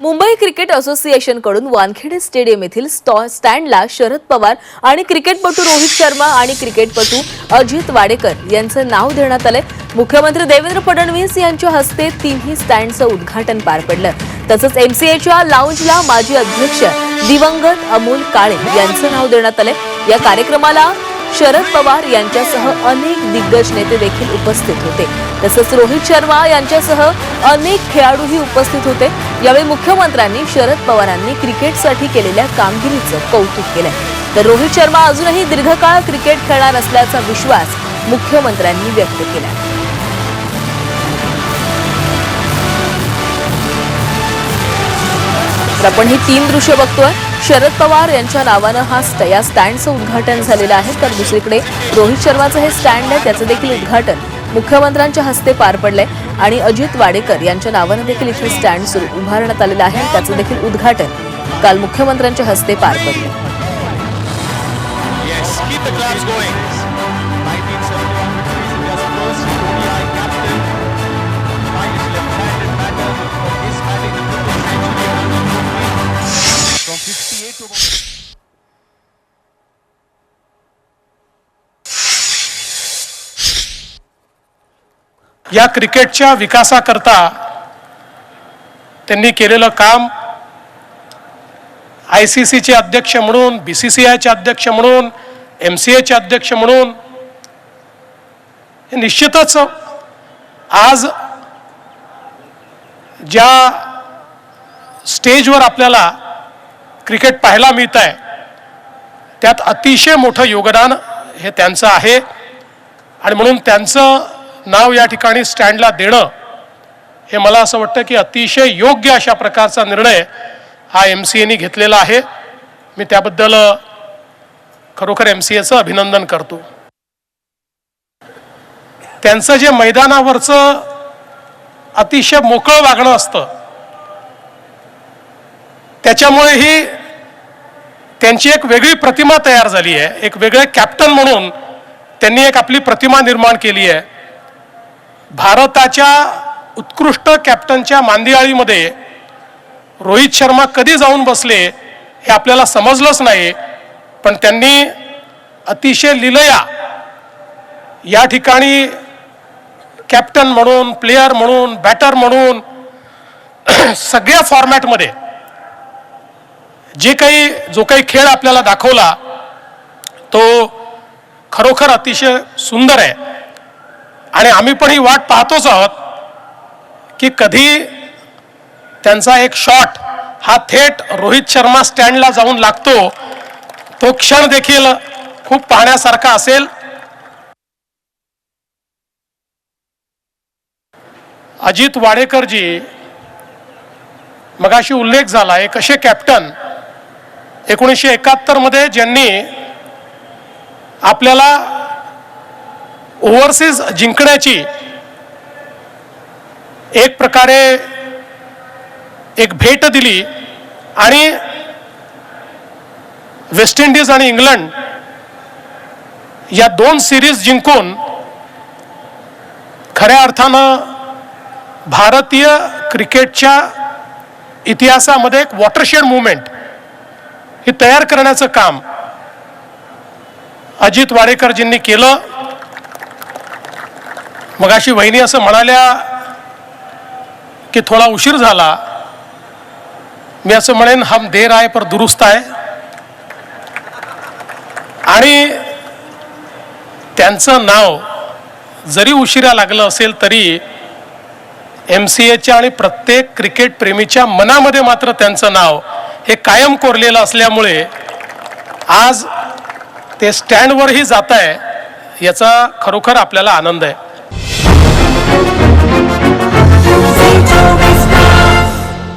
Mumbai cricket असोसिएशनकडून Wankhede stadium येथील स्टॉ- स्टँडला शरद पवार आणि क्रिकेटपटू रोहित शर्मा आणि क्रिकेटपटू अजित वाडेकर यांचं नाव देण्यात आलंय. मुख्यमंत्री देवेंद्र फडणवीस यांच्या हस्ते तिन्ही स्टँडचं उद्घाटन पार पडलं. तसंच एमसीएच्या लाऊंजला माजी अध्यक्ष दिवंगत अमोल काळे यांचं नाव देण्यात आलंय. या कार्यक्रमाला शरद पवार यांच्यासह अनेक दिग्गज नेते देखील उपस्थित होते. तसंच रोहित शर्मा यांच्यासह अनेक खेळाडूही उपस्थित होते. यावेळी मुख्यमंत्र्यांनी शरद पवारांनी क्रिकेटसाठी केलेल्या कामगिरीचं कौतुक केलंय. तर रोहित शर्मा अजूनही दीर्घकाळ क्रिकेट खेळणार असल्याचा विश्वास मुख्यमंत्र्यांनी व्यक्त केला आपण ही तीन दृश्य बघतोय. शरद पवार यांच्या नावानं हा या स्टँडचं उद्घाटन झालेलं आहे. तर दुसरीकडे रोहित शर्माचं हे स्टँड आहे. त्याचं देखील उद्घाटन मुख्यमंत्र्यांच्या हस्ते पार पडलंय. आणि अजित वाडेकर यांच्या नावानं देखील इथे स्टँड सुरू उभारण्यात आलेलं आहे. त्याचं देखील उद्घाटन काल मुख्यमंत्र्यांच्या हस्ते पार पडलं या क्रिकेटच्या विकासाकरता त्यांनी केलेलं काम आय सी सीचे अध्यक्ष म्हणून बी सी सी आयचे अध्यक्ष म्हणून एम सी एचे अध्यक्ष म्हणून हे निश्चितच आज ज्या स्टेजवर आपल्याला क्रिकेट पाहायला मिळत आहे त्यात अतिशय मोठं योगदान हे त्यांचं आहे. आणि म्हणून त्यांचं नाव या ठिकाणी स्टँडला देणं हे मला असं वाटतं की अतिशय योग्य अशा प्रकारचा निर्णय हा एम सी एनी घेतलेला आहे. मी त्याबद्दल खरोखर एम सी एचं अभिनंदन करतो. त्यांचं जे मैदानावरचं अतिशय मोकळं वागणं असतं त्याच्यामुळे ही त्यांची एक वेगळी प्रतिमा तयार झाली आहे. एक वेगळे कॅप्टन म्हणून त्यांनी एक आपली प्रतिमा निर्माण केली आहे. भारताच्या उत्कृष्ट कॅप्टनच्या मांदियाळीमध्ये रोहित शर्मा कधी जाऊन बसले हे आपल्याला समजलंच नाही पण त्यांनी अतिशय लिलया या ठिकाणी कॅप्टन म्हणून प्लेयर म्हणून बॅटर म्हणून सगळ्या फॉर्मॅटमध्ये जे काही जो काही खेळ आपल्याला दाखवला तो खरोखर अतिशय सुंदर आहे. आणि आम्ही पण ही वाट पाहतोच आहोत की कधी त्यांचा एक शॉट हा थेट रोहित शर्मा स्टँडला जाऊन लागतो. तो क्षण देखील खूप पाहण्यासारखा असेल. अजित वाडेकरजी मगाशी उल्लेख झाला एक असे कॅप्टन एकोणीसशे एकाहत्तरमध्ये ज्यांनी आपल्याला ओव्हरसीज जिंकण्याची एक प्रकारे एक भेट दिली आणि वेस्ट इंडिज आणि इंग्लंड या दोन सिरीज जिंकून खऱ्या अर्थानं भारतीय क्रिकेटच्या इतिहासामध्ये एक वॉटरशेड मुवमेंट हे तयार करण्याचं काम अजित वाडेकरजींनी केलं. मगाशी वहिनी असं म्हणाल्या की थोडा उशीर झाला. मी असं म्हणेन हम देर आहे पर दुरुस्त आहे आणि त्यांचं नाव जरी उशिरा लागलं असेल तरी एम सी एच्या आणि प्रत्येक क्रिकेट प्रेमीच्या मनामध्ये मात्र त्यांचं नाव हे कायम कोरलेलं असल्यामुळे आज ते स्टँडवरही जात आहे याचा खरोखर आपल्याला आनंद आहे. Thank you.